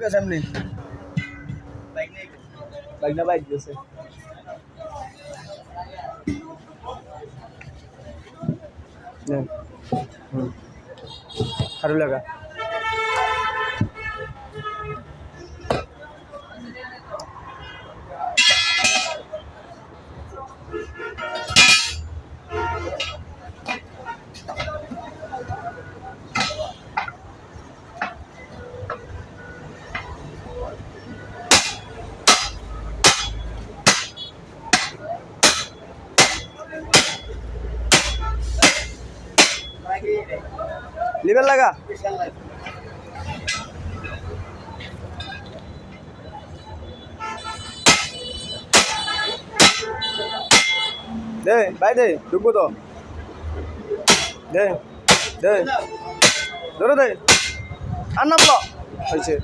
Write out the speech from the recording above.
গেছে এমনি বাইক না বাইক গেছে। আরও লাগা লিভার লাগা? দে ভাই দে ঢুকবো তো। দে দে। ধরে দে। আর নামলো? হয়েছে।